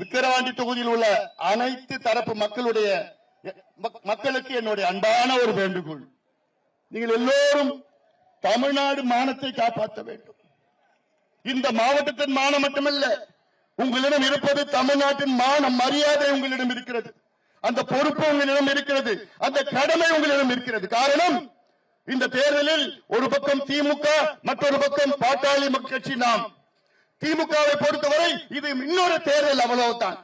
விக்கிரவாண்டி தொகுதியில் உள்ள அனைத்து தரப்பு மக்களுடைய மக்களுக்கு என்னுடைய அன்பான ஒரு வேண்டுகோள். நீங்கள் எல்லோரும் தமிழ்நாடு மானத்தை காப்பாற்ற வேண்டும். இந்த மாவட்டத்தின் மானம் மட்டுமல்ல உங்களிடம் இருப்பது தமிழ்நாட்டின் மானம் மரியாதை உங்களிடம் இருக்கிறது. அந்த பொறுப்பு உங்களிடம் இருக்கிறது. அந்த கடமை உங்களிடம் இருக்கிறது. காரணம் இந்த தேர்தலில் ஒரு பக்கம் திமுக மற்றொரு பக்கம் பாட்டாளி மக்கள் கட்சி நாம். திமுகவை பொறுத்தவரை இது இன்னொரு தேர்தல் அவ்வளவுதான்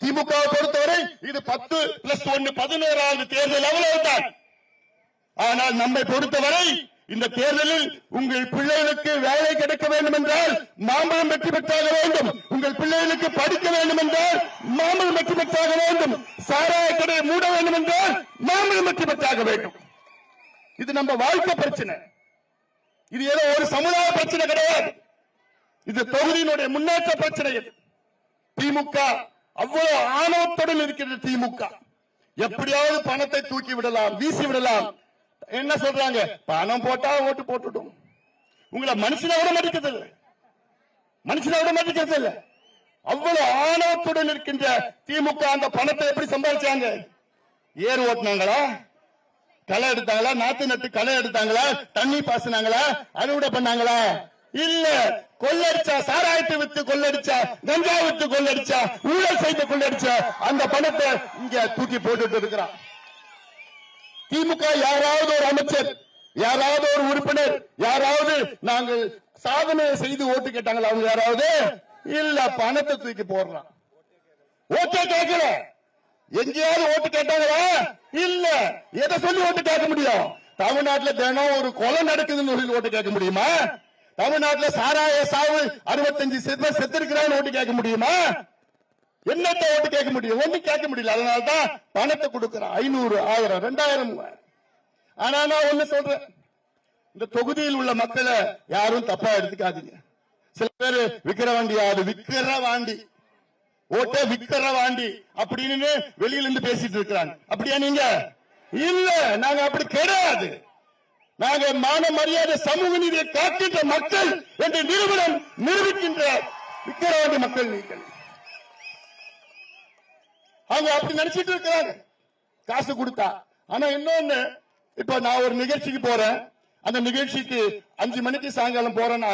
திமுகவை பொறுத்தவரை இது பத்து பிளஸ் ஒன்னு பதினோராவது தேர்தல் அவ்வளவுதான் ஆனால் நம்மை பொறுத்தவரை இந்த தேர்தலில் உங்கள் பிள்ளைகளுக்கு வேலை கிடைக்க வேண்டும் என்றால் மாம்பழம் வெற்றி பெற்றாக வேண்டும். உங்கள் பிள்ளைகளுக்கு படிக்க வேண்டும் என்றால் மாம்பழம் வெற்றி பெற்றாக வேண்டும். சாராய கடை மூட வேண்டும் என்றால் மாம்பழம் வெற்றி பெற்றாக வேண்டும். இது நம்ம வாழ்க்கை பிரச்சனை. இது ஏதோ ஒரு சமுதாய பிரச்சனை கிடையாது. இது தொகுதியினுடைய முன்னேற்ற பிரச்சனை திமுக அவ்வளவு ஆணவத்துடன் இருக்கிறது திமுக. எப்படியாவது பணத்தை தூக்கி விடலாம் வீசி விடலாம். என்ன சொல்றாங்க? பணம் போட்டா ஓட்டு போட்டுடும். உங்களை மனுஷனை விட மதிக்கிறது இல்லை. மனுஷனை விட மதிக்கிறது இல்லை. அவ்வளவு ஆணவத்துடன் இருக்கின்ற திமுக அந்த பணத்தை எப்படி சம்பாதிச்சாங்க? ஏர் ஓட்டுனாங்களா? களை எடுத்தாங்களா? நாத்து நட்டு களை எடுத்தாங்களா? தண்ணி பாசினாங்களா? அறுவடை பண்ணாங்களா? இல்ல கொள்ளடிச்சா சாராயத்தை வித்து கொள்ளடிச்சா கஞ்சா வித்து கொள்ளடிச்சா ஊழல் செய்து கொள்ளடிச்சா அந்த பணத்தை இங்க தூக்கி போட்டுட்டு இருக்கிறான். திமுக யாராவது ஒரு அமைச்சர் யாராவது ஒரு உறுப்பினர் யாராவது நாங்கள் சாதனை செய்து ஓட்டு கேட்டாங்களா அவங்க யாராவது? இல்ல பணத்தை தூக்கி போடுறான். ஓட்டே கேட்கல. எங்கேயாவது ஓட்டு கேட்டாங்களா? இல்ல எதை சொல்லி ஓட்டு கேட்க முடியும்? தமிழ்நாட்டுல தினம் ஒரு கொலை நடக்குதுன்னு சொல்லி ஓட்டு கேட்க முடியுமா? தமிழ்நாட்டுல சாராய சாவு அறுபத்தஞ்சு செத்து செத்திருக்கிறான்னு ஓட்டு கேட்க முடியுமா? என்னத்த ஓட்டு கேட்க முடியும்? ஒண்ணு கேட்க முடியல. அதனாலதான் பணத்தை கொடுக்கிறோம் ஐநூறு ஆயிரம் ரெண்டாயிரம் ஆனா நான் ஒண்ணு சொல்றேன். இந்த தொகுதியில் உள்ள மக்களை யாரும் தப்பா எடுத்துக்காதீங்க. சில பேர் விக்கிற வண்டி யாரு விக்கிற வாண்டி ஓட்ட விக்கிற வாண்டி அப்படின்னு வெளியில இருந்து பேசிட்டு இருக்கிறாங்க. அப்படியா நீங்க? இல்ல நாங்க அப்படி கிடையாது. நாங்கள் மான மரியாதை சமூக நீதியை காக்கின்ற மக்கள் என்று நிறுவனம் நிரூபிக்கின்ற விக்கிரவாண்டி மக்கள் நீங்கள். அவங்க அப்படி நினைச்சிட்டு இருக்கிறாங்க. காசு கொடுத்தா. ஆனா இன்னொன்னு இப்ப நான் ஒரு நிகழ்ச்சிக்கு போறேன். அந்த நிகழ்ச்சிக்கு அஞ்சு மணிக்கு சாயங்காலம் போறேன்னா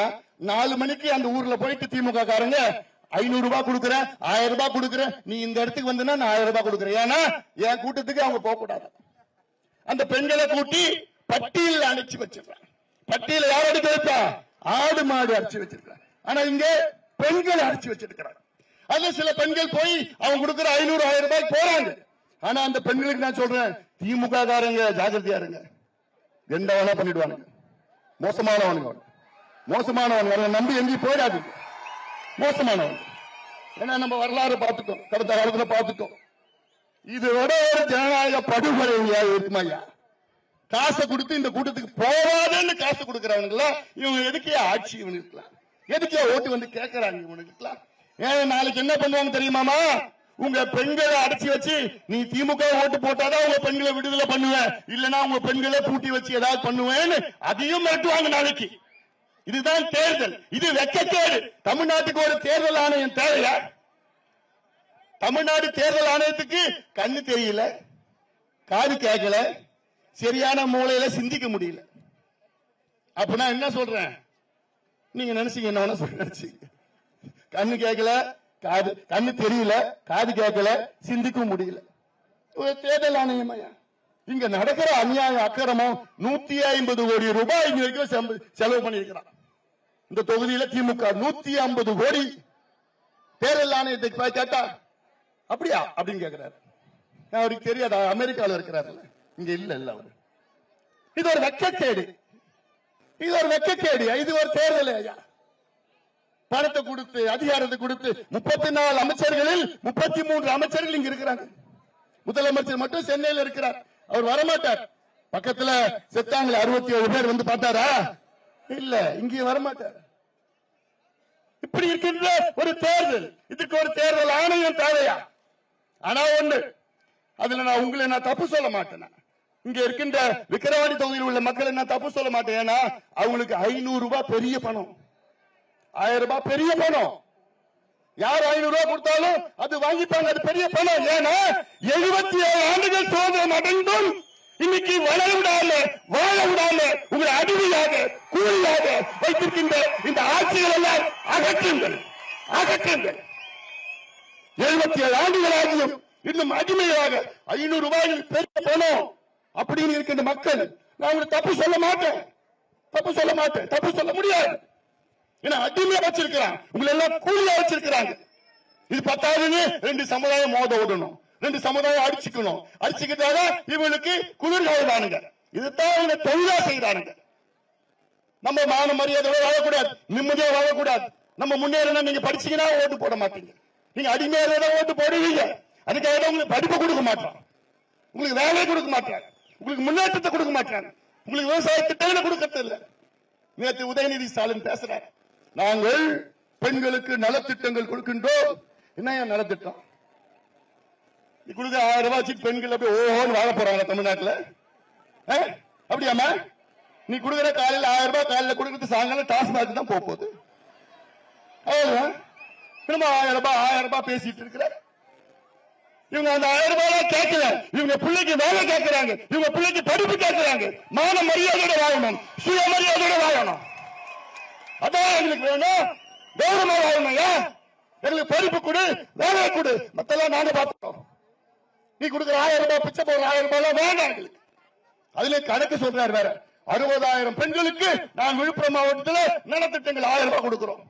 நாலு மணிக்கு அந்த ஊர்ல போயிட்டு திமுக காரங்க ஐநூறு ரூபாய் கொடுக்குறேன் ஆயிரம் ரூபாய் கொடுக்குறேன். நீ இந்த இடத்துக்கு வந்தனா நான் ஆயிரம் ரூபாய் கொடுக்குறேன். ஏன்னா என் கூட்டத்துக்கு அவங்க போக கூடாது அந்த பெண்களை கூட்டி பட்டியல் அடைச்சு வச்சிருக்காங்க பட்டியல யார் அடிக்க வைப்பா? ஆடு மாடு அடிச்சு வச்சிருக்காங்க ஆனா இங்க பெண்கள் அடிச்சு வச்சிருக்கிறாங்க அதுல சில பெண்கள் போய் அவங்க கொடுக்கிற ஐநூறு ஆயிரம் ரூபாய் போறாங்க. ஆனா அந்த பெண்களுக்கு நான் சொல்றேன் திமுக காரங்க ஜாகிரதையா இருங்க எந்த வேணா பண்ணிடுவானுங்க மோசமானவனுங்க. மோசமானவனுங்க நம்பி எங்கேயும் போயிடாதீங்க. மோசமானவனுங்க ஏன்னா நம்ம வரலாறு பார்த்துட்டோம் கடந்த காலத்துல பார்த்துட்டோம் இதோட ஒரு ஜனநாயக படுகொலை இருக்குமாய்யா காசை கொடுத்து இந்த கூட்டத்துக்கு போகாதேன்னு காசு கொடுக்கறவனுங்களா இவங்க எதுக்கே ஆட்சி இவனுக்குலாம் எதுக்கே ஓட்டு வந்து கேட்கறாங்க இவனுக்குலாம் ஏன் நாளைக்கு என்ன பண்ணுவாங்க தெரியுமாமா? உங்க பெண்களை அடைச்சி வச்சு நீ திமுக ஓட்டு போட்டாதான் உங்க பெண்களை விடுதலை பண்ணுவேன். இல்லனா உங்க பெண்களை பூட்டி வச்சு ஏதாவது பண்ணுவேன்னு அதையும் மாட்டுவாங்க நாளைக்கு. இதுதான் தேர்தல். இது வெக்கக்கேடு. தமிழ்நாட்டுக்கு ஒரு தேர்தல் ஆணையம் தேவையா? தமிழ்நாடு தேர்தல் ஆணையத்துக்கு கண்ணு தெரியல காது கேட்கல சரியான மூளையில சிந்திக்க முடியல. அப்ப நான் என்ன சொல்றேன்? நீங்க நினைச்சீங்க என்ன நினைச்சீங்க? கண்ணு கேட்கல காது கண்ணு தெரியல காது கேட்கல சிந்திக்க முடியல. ஒரு தேர்தல் ஆணையமையா இங்க நடக்கிற அநியாய அக்கிரமம் நூத்தி ஐம்பது கோடி ரூபாய் இங்க வரைக்கும் செலவு பண்ணியிருக்கிறான். இந்த தொகுதியில திமுக நூத்தி ஐம்பது கோடி தேர்தல் ஆணையத்தை கேட்டா அப்படியா? அப்படின்னு கேக்குறாரு. அவருக்கு தெரியாதா? அமெரிக்கால இருக்கிறாருல்ல. இங்க இல்ல இல்ல. அவரு இது ஒரு வெக்கக்கேடு. இது ஒரு வெக்கக்கேடு. இது ஒரு தேர்தல் ஐயா. பணத்தை கொடுத்து அதிகாரத்தை கொடுத்து முப்பத்தி நாலு அமைச்சர்களில் முப்பத்தி மூன்று அமைச்சர்கள் இங்க இருக்கிறாங்க. முதலமைச்சர் மட்டும் சென்னையில் இருக்கிறார். அவர் வரமாட்டார். பக்கத்துல செத்தாங்களே அறுபத்தி ஏழு பேர் வந்து பார்த்தாரா? இல்ல இங்கேயும் வரமாட்டார். இப்படி இருக்கின்ற ஒரு தேர்தல் இதுக்கு ஒரு தேர்தல் ஆணையம் தேவையா? ஆனா ஒண்ணு அதுல நான் உங்களை நான் தப்பு சொல்ல மாட்டேன்? இங்க இருக்கின்ற விக்கிரவாடி தொகுதியில் உள்ள மக்கள் என்ன தப்பு சொல்ல மாட்டேன் ஏன்னா அவங்களுக்கு ஐநூறு ரூபாய் பெரிய பணம். ஆயிரம் ரூபாய் பெரிய பணம். யார் ஐநூறு ரூபாய் கொடுத்தாலும் அது வாங்கிப்பாங்க அது பெரிய பணம். ஏன்னா எழுபத்தி ஏழு ஆண்டுகள் சுதந்திரம் அடைந்தும் இன்னைக்கு வளர விடாம வாழ விடாம உங்களை அடிமையாக கூலியாக வைத்திருக்கின்ற இந்த ஆட்சிகள் எல்லாம் அகற்றுங்கள். அகற்றுங்கள். எழுபத்தி ஏழு ஆண்டுகள் ஆகியும் இன்னும் அடிமையாக ஐநூறு ரூபாய்கள் பெரிய பணம். அப்படின்னு இருக்கின்ற மக்கள் நான் உங்களை தப்பு சொல்ல மாட்டேன். தப்பு சொல்ல மாட்டேன். தப்பு சொல்ல முடியாது. ஏன்னா அடிமையா வச்சிருக்கிறான். உங்களை எல்லாம் கூலியா வச்சிருக்கிறாங்க. இது பத்தாவதுன்னு ரெண்டு சமுதாயம் மோத விடணும். ரெண்டு சமுதாயம் அடிச்சுக்கணும். அடிச்சுக்கிட்டாங்க இவங்களுக்கு குளிர் காயுதானுங்க இதுதான் இவங்க தொழிலா செய்யறானுங்க நம்ம மான மரியாதையோட வாழக்கூடாது. நிம்மதியா வாழக்கூடாது. நம்ம முன்னேறினா நீங்க படிச்சீங்கன்னா ஓட்டு போட மாட்டீங்க. நீங்க அடிமையா ஓட்டு போடுவீங்க. அதுக்காக உங்களுக்கு படிப்பு கொடுக்க மாட்டான் உங்களுக்கு வேலையை கொடுக்க மாட்டாங்க உங்களுக்கு முன்னேற்றத்தை கொடுக்க மாட்டாங்க. உங்களுக்கு விவசாய திட்டங்களை கொடுக்கறது இல்லை. நேற்று உதயநிதி ஸ்டாலின் பேசுறார். நாங்கள் பெண்களுக்கு நலத்திட்டங்கள் கொடுக்கின்றோம். என்ன நலத்திட்டம்? நீ கொடுக்க ஆயிரம் ரூபாய் வச்சு பெண்கள் அப்படியே ஓஹோன்னு வாழ போறாங்க தமிழ்நாட்டில்? ஆ? அப்படியாம்மா? நீ கொடுக்குற காலையில் ஆயிரம் ரூபாய் காலையில் கொடுக்கறது சாயங்காலம் டாஸ்மாக் தான் போக போகுது. அவ்வளவுதான். திரும்ப ஆயிரம் ரூபாய் ஆயிரம் ரூபாய் பேசிட்டு இருக்கிற? இவங்க அந்த ஆயிரம் ரூபாய் கேட்கல. இவங்க பிள்ளைக்கு வேலை கேட்கறாங்க. இவங்க பிள்ளைக்கு படிப்பு கேட்கறாங்க. மான மரியாதையோட வாழணும். சுய மரியாதையோட வாழணும். அதான் எங்களுக்கு வேணும். கௌரவமா வாழணும் ஏன்? எங்களுக்கு படிப்பு கொடு வேலையை கொடு. மத்தெல்லாம் நாங்க பார்த்துட்டோம் நீ கொடுக்குற ஆயிரம் ரூபாய் பிச்சை போற ஆயிரம் ரூபாய் எல்லாம் வேண்டாம் எங்களுக்கு. அதுல கணக்கு சொல்றாரு வேற. அறுபதாயிரம் பெண்களுக்கு நான் விழுப்புரம் மாவட்டத்தில் நலத்திட்டங்கள் ஆயிரம் ரூபாய் கொடுக்கிறோம்.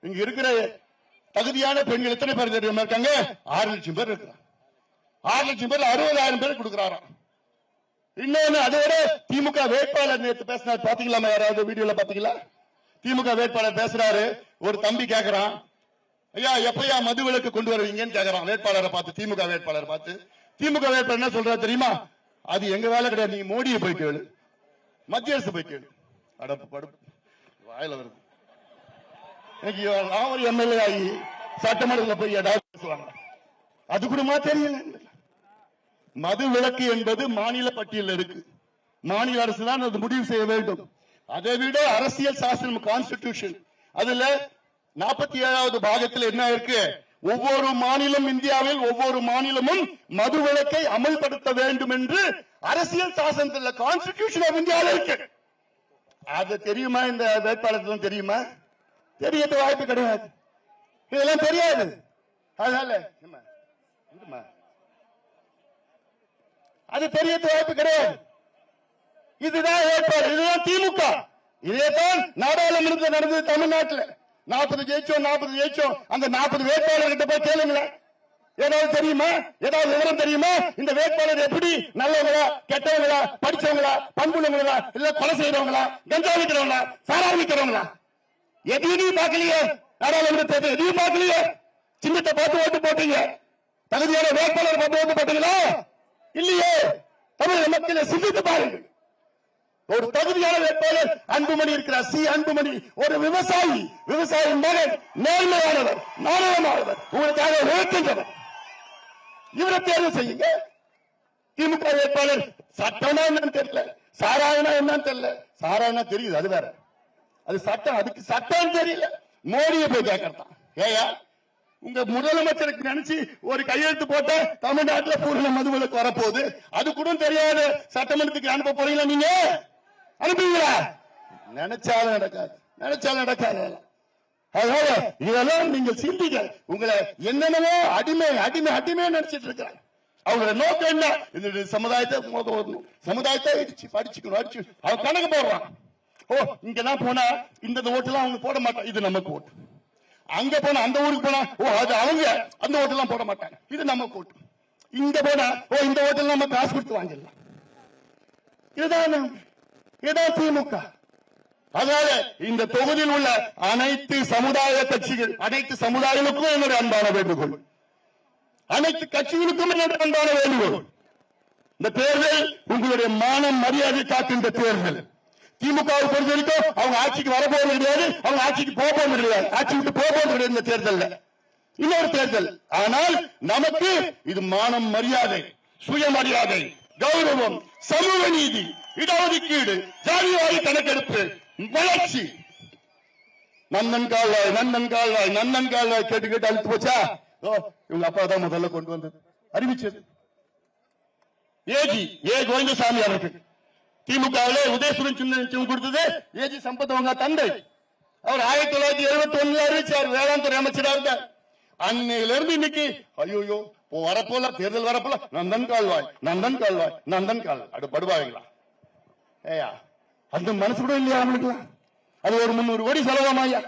இங்க இருக்கிற தகுதியான பெண்கள் எத்தனை பேர் தெரியுமா இருக்காங்க ஆறு லட்சம் பேர் இருக்கிறாங்க. ஆறு லட்சம் பேர் அறுபதாயிரம் பேர் கொடுக்கிறாராம். இன்னொன்னு அதோட திமுக வேட்பாளர் நேற்று பேசினார். பாத்தீங்களா யாராவது வீடியோல பாத்தீங்களா? திமுக வேட்பாளர் பேசுறாரு. ஒரு தம்பி கேக்குறான். ஐயா எப்பயா மது விலக்கு கொண்டு வருவீங்கன்னு கேக்குறான். வேட்பாளரை பார்த்து திமுக வேட்பாளரை பார்த்து. திமுக வேட்பாளர் என்ன சொல்றாரு தெரியுமா? அது எங்க வேலை கிடையாது. நீ மோடியை போய் கேளு. மத்திய அரசு போய் கேளு. அடப்பு படுப்பு. வாயில வருது. இன்னைக்கு எம்எல்ஏ ஆகி சட்டமன்றத்தில் போய் ஏதாவது பேசுவாங்க அது கூடமா தெரியல. மது விலக்கு என்பது மாநில பட்டியலில் இருக்கு. மாநில அரசு தான் அது முடிவு செய்ய வேண்டும். அதை விட அரசியல் சாசனம் கான்ஸ்டிடியூஷன் அதுல நாற்பத்தி ஏழாவது பாகத்தில் என்ன இருக்கு? ஒவ்வொரு மாநிலம் இந்தியாவில் ஒவ்வொரு மாநிலமும் மது விலக்கை அமல்படுத்த வேண்டும் என்று அரசியல் சாசனத்தில் கான்ஸ்டிடியூஷன் ஆஃப் இந்தியாவில் இருக்கு. அது தெரியுமா இந்த வேட்பாளர்களும் தெரியுமா? தெரியறது வாய்ப்பு கிடையாது. இதெல்லாம் தெரியாது. அதனால அது தெரியறது வாய்ப்பு கிடையாது. இதுதான் ஏற்பாடு. இதுதான் திமுக. இதேதான் நாடாளுமன்றத்தில் நடந்தது தமிழ்நாட்டில். நாற்பது ஜெயிச்சோம் நாற்பது ஜெயிச்சோம். அந்த நாற்பது வேட்பாளர்கிட்ட போய் கேளுங்களேன். ஏதாவது தெரியுமா? ஏதாவது விவரம் தெரியுமா? இந்த வேட்பாளர் எப்படி நல்லவங்களா கெட்டவங்களா படிச்சவங்களா பண்புள்ளவங்களா இல்ல கொலை செய்யறவங்களா கஞ்சா விற்கிறவங்களா சாரா விற்கிறவங்களா எதையும் பார்க்கலையே? நாடாளுமன்ற தேர்தல் எதையும் பார்க்கலையே? சின்னத்தை பார்த்து ஓட்டு போட்டீங்க. தகுதியான வேட்பாளர் பார்த்து ஓட்டு போட்டீங்களா? இல்லையே. தமிழக மக்களை சிந்தித்து பாருங்கள். ஒரு தகுதியான வேட்பாளர் அன்புமணி இருக்கிறார். சி. அன்புமணி ஒரு விவசாயி. விவசாயி மகன் நேர்மையானவர் நாணயமானவர். உங்களுக்காக உழைக்கின்றவர். இவரை தேர்வு செய்யுங்க. திமுக வேட்பாளர் சட்டம்னா என்னன்னு தெரியல. சாராயனா என்னன்னு தெரியல. சாராயனா தெரியுது அது வேற. அது சட்டம் அதுக்கு சட்டம் தெரியல. மோடியை போய் கேட்கறதான் ஏயா உங்க முதலமைச்சருக்கு நினைச்சு ஒரு கையெழுத்து போட்ட தமிழ்நாட்டுல பூர்ண மதுவிலக்கு வரப்போகுது. அது கூட தெரியாது சட்டமன்றத்துக்கு அனுப்ப போறீங்களா நீங்க? அனுப்புவீங்களா? நினைச்சாலும் நடக்காது. நினைச்சாலும் நடக்காது. அதனால இதெல்லாம் நீங்க சிந்திக்க உங்களை என்னென்னவோ அடிமை அடிமை அடிமை நினைச்சிட்டு இருக்கிறாங்க. அவங்களோட நோக்கம் என்ன? இந்த சமுதாயத்தை சமுதாயத்தை படிச்சுக்கணும் அடிச்சு அவன் கணக்கு போடுறான். ஓ இங்கதான் போனா இந்த ஓட்டுலாம் அவங்க போட மாட்டாங்க. இது நமக்கு ஓட்டு அங்க போனா அந்த ஊருக்கு போனா ஓ அது அவங்க அந்த ஓட்டெல்லாம் போட மாட்டாங்க. இது நமக்கு ஓட்டு இங்க போனா ஓ இந்த ஓட்டல் நம்ம காசு கொடுத்து வாங்கிடலாம். இதுதான் நம்ம- இதுதான் திமுக. அதனால இந்த தொகுதியில் உள்ள அனைத்து சமுதாய கட்சிகள் அனைத்து சமுதாயங்களுக்கும் என்னுடைய அன்பான வேண்டுகோள். அனைத்து கட்சிகளுக்கும் என்னுடைய அன்பான வேண்டுகோள். இந்த தேர்தல் உங்களுடைய மானம் மரியாதை காக்கின்ற தேர்தல். திமுகவை பொறுத்த வரைக்கும் அவங்க ஆட்சிக்கு வரப்போறது கிடையாது அவங்க ஆட்சிக்கு போக கிடையாது. ஆட்சி விட்டு போக கிடையாது இந்த தேர்தல்ல. இன்னொரு தேர்தல். ஆனால் நமக்கு இது மானம் மரியாதை சுயமரியாதை கௌரவம் சமூக நீதி இடஒதுக்கீடு ஜாதிவாரி கணக்கெடுப்பு வளர்ச்சி. நந்தன் கால்வாய் நந்தன் கால்வாய் நந்தன் கால்வாய் கேட்டு கேட்டு அழுத்து போச்சா? ஓ இவங்க அப்பா தான் முதல்ல கொண்டு வந்தது. அறிவிச்சது. ஏஜி ஏ கோவிந்தசாமி அவர்கள் திமுகவிலே உதயசுரன் சின்ன கொடுத்தது ஏஜி சம்பத் அவங்க தந்தை. அவர் ஆயிரத்தி தொள்ளாயிரத்தி எழுபத்தி ஒண்ணுல அறிவிச்சார் வேளாண் துறை அமைச்சராக இருந்தார். அன்னையில இருந்து இன்னைக்கு ஐயோ வரப்போல தேர்தல் வரப்போல நந்தன் கால்வாய் நந்தன் கால்வாய் நந்தன் கால் அது படுவாங்களா ஏயா அந்த மனசு கூட இல்லையா அவங்களுக்குலாம் அது ஒரு முன்னூறு கோடி செலவாமாயா ஐயா?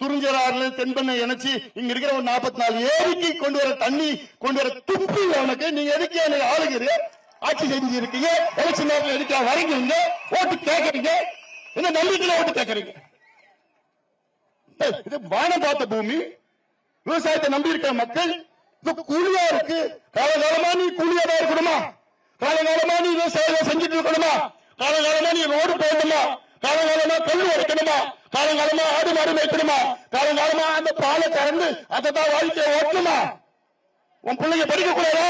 துறிஞ்சலாறுல தென்பண்ணை இணைச்சு இங்க இருக்கிற ஒரு நாற்பத்தி நாலு ஏரிக்கு கொண்டு வர தண்ணி கொண்டு வர துப்பு அவனுக்கு. நீங்க எதுக்கு எனக்கு ஆளுகிறீங்க ஆட்சி செஞ்சு இருக்கீங்க எலெக்ஷன் நேரத்தில் எடுக்க வரீங்க? ஓட்டு கேட்கறீங்க. என்ன நம்பிக்கையில ஓட்டு கேட்கறீங்க? இது வானம் பார்த்த பூமி. விவசாயத்தை நம்பி இருக்கிற மக்கள் இது கூலியா இருக்கு. காலகாலமா நீ கூலியா தான் இருக்கணுமா? காலகாலமா நீ விவசாயம் செஞ்சுட்டு இருக்கணுமா? காலகாலமா நீ ரோடு போடணுமா? காலகாலமா கல் உடைக்கணுமா? காலகாலமா ஆடு மாடு மேய்க்கணுமா? காலகாலமா அந்த பாலை கறந்து அதை தான் வாழ்க்கையை ஓட்டணுமா? உன் பிள்ளைங்க படிக்க கூடாதா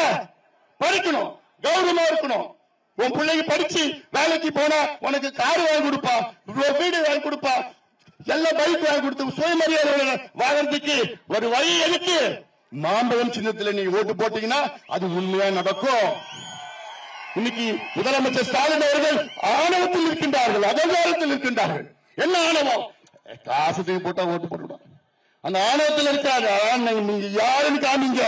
படிக்கணும். கௌரவமா இருக்கணும். உன் பிள்ளைங்க படிச்சு வேலைக்கு போனா உனக்கு கார் வாங்கி கொடுப்பா இவ்வளவு வீடு வாங்கி கொடுப்பா எல்லாம் பைக் வாங்கி கொடுத்து சுயமரியாதை வாங்கறதுக்கு ஒரு வழி எனக்கு மாம்பழம் சின்னத்துல நீ ஓட்டு போட்டீங்கன்னா அது உண்மையா நடக்கும். இன்னைக்கு முதலமைச்சர் ஸ்டாலின் அவர்கள் ஆணவத்தில் இருக்கின்றார்கள் அதிகாரத்தில் இருக்கின்றார்கள். என்ன ஆணவம்? காசு தூக்கி போட்டா ஓட்டு போட்டுவிடும் அந்த ஆணவத்தில் இருக்காது நீங்க யாருன்னு காமிங்க.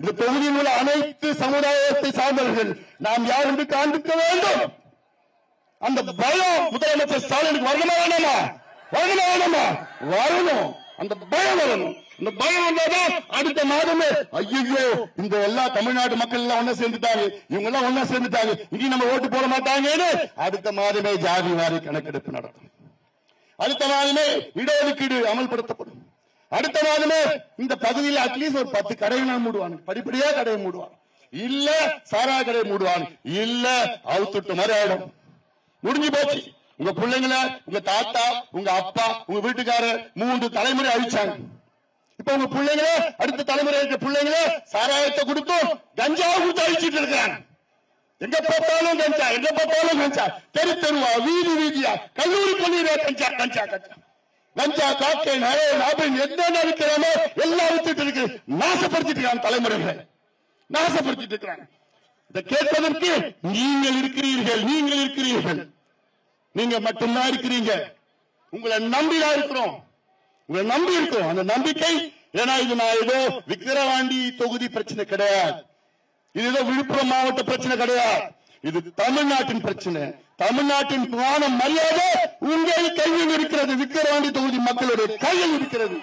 இந்த தொகுதியில் உள்ள அனைத்து சமுதாயத்தை சார்ந்தவர்கள் நாம் யார் என்று காண்பிக்க வேண்டும். அந்த பயம் முதலமைச்சர் ஸ்டாலினுக்கு வரணுமா வேணாமா? வரணுமா வேணாமா? வரணும். அந்த பயம் வரணும். இந்த பயம் வந்தாதான் அடுத்த மாதமே. ஐயோ இந்த எல்லா தமிழ்நாட்டு மக்கள் எல்லாம் ஒண்ணா சேர்ந்துட்டாங்க. இவங்க எல்லாம் ஒண்ணா சேர்ந்துட்டாங்க. இனி நம்ம ஓட்டு போட மாட்டாங்கன்னு அடுத்த மாதமே ஜாதி வாரி கணக்கெடுப்பு நடக்கும். அடுத்த மாதமே இடஒதுக்கீடு அமல்படுத்தப்படும். அடுத்த மாதமே இந்த பகுதியில் அட்லீஸ்ட் ஒரு பத்து கடையை மூடுவாங்க படிப்படியா கடையை மூடுவாங்க இல்ல சாரா கடையை மூடுவாங்க இல்ல அவுத்துட்டு மாதிரி ஆயிடும். முடிஞ்சு போச்சு. உங்க பிள்ளைங்களை உங்க தாத்தா உங்க அப்பா உங்க வீட்டுக்காரர் மூன்று தலைமுறை அழிச்சாங்க. இப்ப உங்க பிள்ளைங்களே அடுத்த தலைமுறை இருக்க பிள்ளைங்கள சாராயத்தை கொடுத்தும் கஞ்சாவை கொடுத்து அழிச்சிட்டு இருக்கிறாங்க எங்க பார்த்தாலும் கஞ்சா எங்க பார்த்தாலும் கஞ்சா. தெரு தெருவா வீதி வீதியா கல்லூரி பள்ளியில கஞ்சா கஞ்சா கஞ்சா. கஞ்சா காக்கை நகை நாபின் என்னென்ன இருக்கிறாமோ எல்லாம் வித்துட்டு இருக்கு நாசப்படுத்திட்டு இருக்காங்க தலைமுறைகளை. நாசப்படுத்திட்டு இருக்கிறாங்க இதை கேட்பதற்கு நீங்கள் இருக்கிறீர்கள் நீங்கள் இருக்கிறீர்கள். நீங்க மட்டும்தான் இருக்கிறீங்க. உங்களை நம்பிதான் இருக்கிறோம். உங்களை நம்பி இருக்கிறோம். அந்த நம்பிக்கை ஏன்னா இது நான் ஏதோ விக்கிரவாண்டி தொகுதி பிரச்சனை கிடையாது. இது ஏதோ விழுப்புரம் மாவட்ட பிரச்சனை கிடையாது. இது தமிழ்நாட்டின் பிரச்சனை. தமிழ்நாட்டின் புராணம் மரியாதை உங்கள் கையில் இருக்கிறது. விக்கிரவாண்டி தொகுதி மக்களுடைய கையில் இருக்கிறது.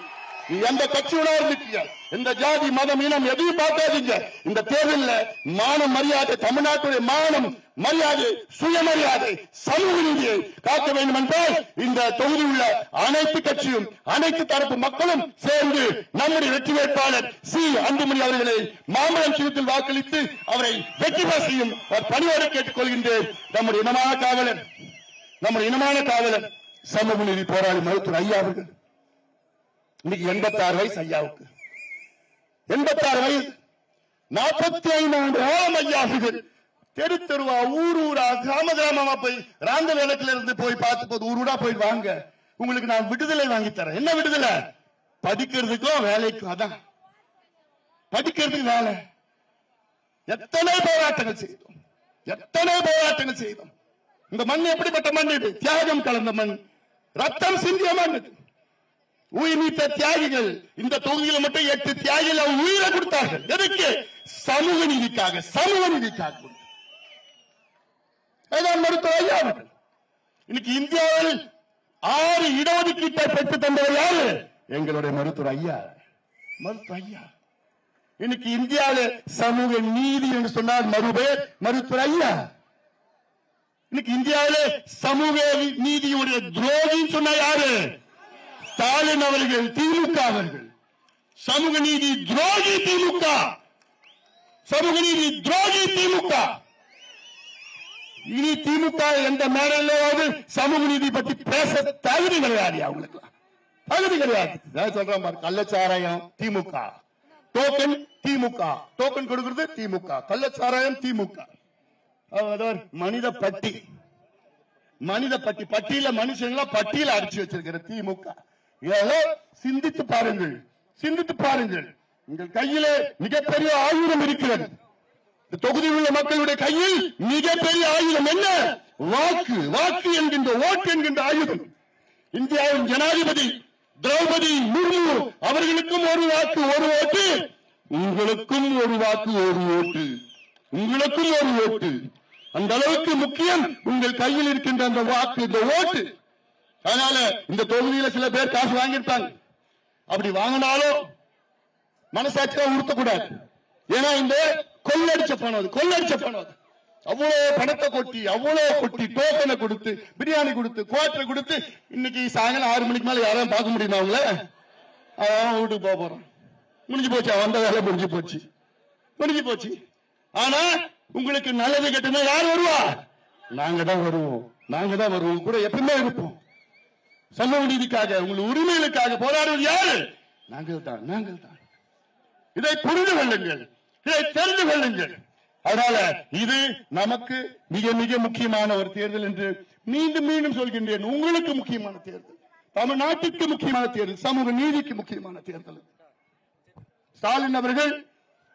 நீ எந்த கட்சியோட இருந்துட்டீங்க இந்த ஜாதி மதம் இனம் எதையும் பார்க்காதீங்க. இந்த தேர்தலில் மான மரியாதை தமிழ்நாட்டுடைய மானம் மரியாதை சுயமரியாதை சமூக நீதியை காக்க வேண்டும் என்றால் இந்த தொகுதியில் உள்ள அனைத்து கட்சியும் அனைத்து தரப்பு மக்களும் சேர்ந்து நம்முடைய வெற்றி வேட்பாளர் சி. அன்புமணி அவர்களை மாம்பழம் சின்னத்தில் வாக்களித்து அவரை வெற்றி பெற செய்யும் பணியோடு கேட்டுக் கொள்கின்றேன் நம்முடைய இனமான காவலர் நம்முடைய இனமான காவலர் சமூக நீதி போராளி மருத்துவர் ஐயா அவர்கள். இன்னைக்கு எண்பத்தாறு வயசு ஐயாவுக்கு. எண்பத்தாறு வயது நாற்பத்தி ஐந்து ஆண்டு ஆழம் ஐயாசுகள் தெரு தெருவா ஊர் ஊரா கிராம கிராமமா போய் ராந்த வேலத்துல இருந்து போய் பார்த்து போது ஊர் ஊரா போய் வாங்க. உங்களுக்கு நான் விடுதலை வாங்கி தரேன். என்ன விடுதலை? படிக்கிறதுக்கும் வேலைக்கும் அதான். படிக்கிறதுக்கு வேலை. எத்தனை போராட்டங்கள் செய்தோம். எத்தனை போராட்டங்கள் செய்தோம். இந்த மண் எப்படிப்பட்ட மண் இது? தியாகம் கலந்த மண். ரத்தம் சிந்திய மண் இது. உயிர் நீத்த தியாகிகள் இந்த தொகுதியில மட்டும் எட்டு தியாகிகள் அவங்க உயிரை கொடுத்தார்கள். எதுக்கு? சமூக நீதிக்காக சமூக நீதிக்காக மருத்துவர் ஐயா அவர்கள். இன்னைக்கு இந்தியாவில் ஆறு இடஒதுக்கீட்டை பெற்று தந்தவர் யாரு? எங்களுடைய மருத்துவர் ஐயா. மருத்துவர் ஐயா. இன்னைக்கு இந்தியாவில் சமூக நீதி என்று சொன்னால் மருபே மருத்துவர் ஐயா. இன்னைக்கு இந்தியாவிலே சமூக நீதியுடைய துரோகின்னு சொன்னா யாரு? ஸ்டாலின் அவர்கள் திமுக அவர்கள். சமூக நீதி துரோகி திமுக. சமூக நீதி துரோகி திமுக. இனி திமுக எந்த மேடையிலாவது சமூக நீதி பத்தி பேச தகுதி கிடையாது அவங்களுக்கு. தகுதி கிடையாது. சொல்றேன் பாரு கள்ளச்சாராயம் திமுக. டோக்கன் திமுக. டோக்கன் கொடுக்கிறது திமுக. கள்ளச்சாராயம் திமுக. மனித பட்டி. மனித பட்டி. பட்டியல மனுஷங்களா பட்டியல அடிச்சு வச்சிருக்கிற திமுக. இதெல்லாம் சிந்தித்து பாருங்கள். சிந்தித்து பாருங்கள். உங்கள் கையிலே மிகப்பெரிய ஆயுதம் இருக்கிறது. இந்த தொகுதியில் உள்ள மக்களுடைய கையில் மிகப்பெரிய ஆயுதம் என்ன? வாக்கு வாக்கு என்கின்ற ஓட்டு என்கின்ற ஆயுதம். இந்தியாவின் ஜனாதிபதி திரௌபதி முர்மு அவர்களுக்கும் ஒரு வாக்கு ஒரு ஓட்டு. உங்களுக்கும் ஒரு வாக்கு ஒரு ஓட்டு. உங்களுக்கும் ஒரு ஓட்டு. அந்த அளவுக்கு முக்கியம் உங்கள் கையில் இருக்கின்ற அந்த வாக்கு இந்த ஓட்டு. அதனால இந்த தொகுதியில சில பேர் காசு வாங்கியிருப்பாங்க. அப்படி வாங்கினாலும் மனசாட்சியா உறுத்தக்கூடாது ஏன்னா இந்த கொள்ளடிச்ச பணம் அது கொள்ளடிச்ச பணம் அது. அவ்வளவு பணத்தை கொட்டி அவ்வளவு கொட்டி டோக்கனை கொடுத்து பிரியாணி கொடுத்து குவார்டர் கொடுத்து இன்னைக்கு சாயங்காலம் ஆறு மணிக்கு மேல யாரும் பார்க்க முடியுமா அவங்கள? அதான் வீட்டுக்கு போக போறோம் முடிஞ்சு போச்சு வந்த வேலை முடிஞ்சு போச்சு. முடிஞ்சு போச்சு. ஆனா உங்களுக்கு நல்லது கெட்டது யார் வருவா? நாங்க தான் வருவோம். நாங்க தான் வருவோம். கூட எப்பவுமே இருப்போம். சமூக நீதிக்காக உங்கள் உரிமைகளுக்காக போராடுவது யாரு? நாங்கள் தான் நாங்கள் தான். இதை புரிந்து கொள்ளுங்கள். இதை தெரிந்து கொள்ளுங்கள். அதனால இது நமக்கு மிக மிக முக்கியமான ஒரு தேர்தல் என்று மீண்டும் மீண்டும் சொல்கின்றேன். உங்களுக்கு முக்கியமான தேர்தல். தமிழ்நாட்டுக்கு முக்கியமான தேர்தல். சமூக நீதிக்கு முக்கியமான தேர்தல். ஸ்டாலின் அவர்கள்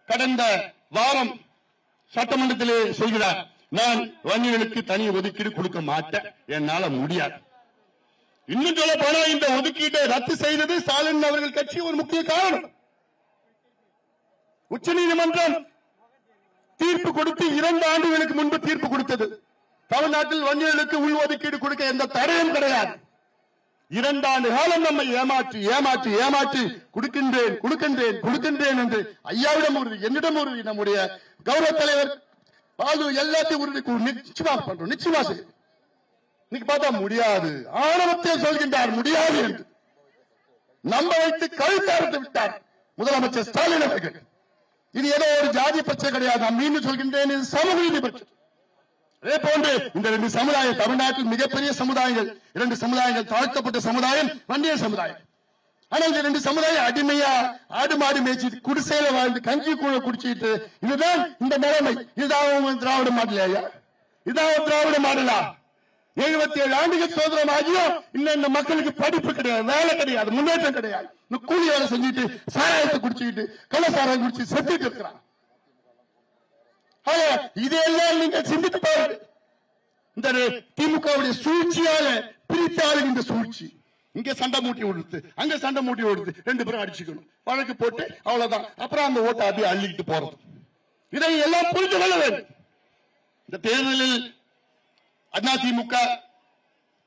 கடந்த வாரம் சட்டமன்றத்திலே சொல்கிறார் நான் வங்கிகளுக்கு தனி ஒதுக்கீடு கொடுக்க மாட்டேன். என்னால முடியாது. இன்னும் சொல்ல போனா இந்த ஒதுக்கீட்டை ரத்து செய்தது ஸ்டாலின் அவர்கள் கட்சி ஒரு முக்கிய காரணம். உச்சநீதிமன்றம் தீர்ப்பு கொடுத்து இரண்டு ஆண்டுகளுக்கு முன்பு தீர்ப்பு கொடுத்தது. தமிழ்நாட்டில் வங்கிகளுக்கு உள் ஒதுக்கீடு கொடுக்க எந்த தடையும் கிடையாது. இரண்டு ஆண்டு காலம் நம்மை ஏமாற்றி ஏமாற்றி ஏமாற்றி கொடுக்கின்றேன் கொடுக்கின்றேன் கொடுக்கின்றேன் என்று ஐயாவிடம் உறுதி என்னிடம் உறுதி நம்முடைய கௌரவ தலைவர் பாலு எல்லாத்தையும் உறுதி நிச்சயமா பண்றோம் நிச்சயமா செய்யும் இன்னைக்கு பார்த்தா முடியாது. ஆணவத்தை சொல்கின்றார் முடியாது என்று. நம்ப வைத்து கழுத்தறுத்து விட்டார் முதலமைச்சர் ஸ்டாலின் அவர்கள். இது ஏதோ ஒரு ஜாதி பிரச்சனை கிடையாது. நான் மீண்டும் சொல்கின்றேன் இது சமூக நீதி பிரச்சனை. அதே போன்று இந்த ரெண்டு சமுதாயம் தமிழ்நாட்டில் மிகப்பெரிய சமுதாயங்கள் இரண்டு சமுதாயங்கள் தாழ்த்தப்பட்ட சமுதாயம் வண்டிய சமுதாயம். ஆனா இந்த ரெண்டு சமுதாயம் அடிமையா ஆடு மாடு மேய்ச்சிட்டு குடிசையில வாழ்ந்து கஞ்சி கூட குடிச்சிட்டு இதுதான் இந்த நிலைமை. இதுதான் திராவிட மாடலையா இதுதான் திராவிட மாடலா? எழுபத்தி ஏழு ஆண்டுகள் சுதந்திரம் ஆகியும் இன்னும் இந்த மக்களுக்கு படிப்பு கிடையாது வேலை கிடையாது முன்னேற்றம் கிடையாது. கூலி வேலை செஞ்சுட்டு சாராயத்தை குடிச்சுக்கிட்டு கள்ளசாராயம் குடிச்சு செத்துட்டு இருக்கிறான் இதையெல்லாம் நீங்க சிந்தித்து பாருங்க இந்த திமுகவுடைய சூழ்ச்சியால பிரித்தாலும் இந்த சூழ்ச்சி. இங்க சண்டை மூட்டி விடுத்து அங்க சண்டை மூட்டி விடுத்து ரெண்டு பேரும் அடிச்சுக்கணும். வழக்கு போட்டு அவ்வளவுதான். அப்புறம் அந்த ஓட்டை அப்படியே அள்ளிக்கிட்டு போறது. இதை எல்லாம் புரிந்து கொள்ள வேண்டும். இந்த தேர்தலில் அதிமுக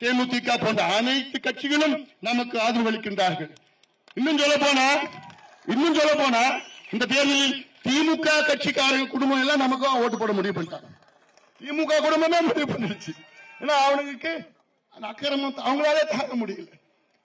தேமுதிக போன்ற அனைத்து கட்சிகளும் நமக்கு ஆதரவு அளிக்கின்றார்கள் இன்னும் சொல்ல போனா இன்னும் சொல்ல போனா இந்த தேர்தலில் திமுக கட்சிக்காரங்க குடும்பம் எல்லாம் நமக்கு ஓட்டு போட முடிவு பண்ணிட்டாங்க. திமுக குடும்பமே முடிவு பண்ணிருச்சு ஏன்னா அவனுக்கு அக்கிரமம் அவங்களாலே தாங்க முடியல.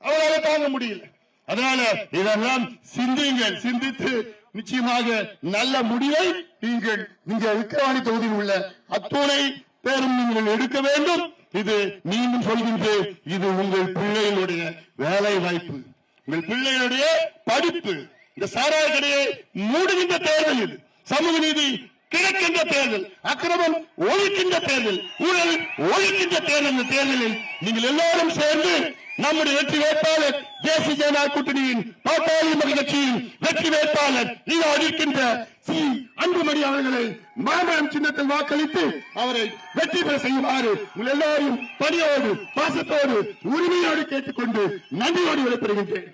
அவங்களால தாங்க முடியல. அதனால இதெல்லாம் சிந்தியுங்கள் சிந்தித்து நிச்சயமாக நல்ல முடிவை நீங்கள் இங்க விக்கிரவாணி தொகுதியில் உள்ள அத்துணை பேரும் நீங்கள் எடுக்க வேண்டும். இது மீண்டும் சொல்கின்றேன். இது உங்கள் பிள்ளைகளுடைய வேலை வாய்ப்பு உங்கள் பிள்ளைகளுடைய படிப்பு. இந்த சாராய கடையை மூடுகின்ற தேர்தல் இது. சமூக நீதி கிடைக்கின்ற தேர்தல். அக்கிரமம் ஒழிக்கின்ற தேர்தல். ஊழல் ஒழிக்கின்ற தேர்தல். இந்த தேர்தலில் நீங்கள் எல்லாரும் சேர்ந்து நம்முடைய வெற்றி வேட்பாளர் தேசிய ஜனநாயக கூட்டணியின் பாட்டாளி மக்கள் கட்சியின் வெற்றி வேட்பாளர் இதோ இருக்கின்ற சி. அன்புமணி அவர்களை மாமரம் சின்னத்தில் வாக்களித்து அவரை வெற்றி பெற செய்யுமாறு உங்கள் எல்லாரும் பணியோடு பாசத்தோடு உரிமையோடு கேட்டுக்கொண்டு நன்றியோடு விடைபெறுகின்றேன்.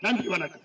நன்றி வணக்கம்.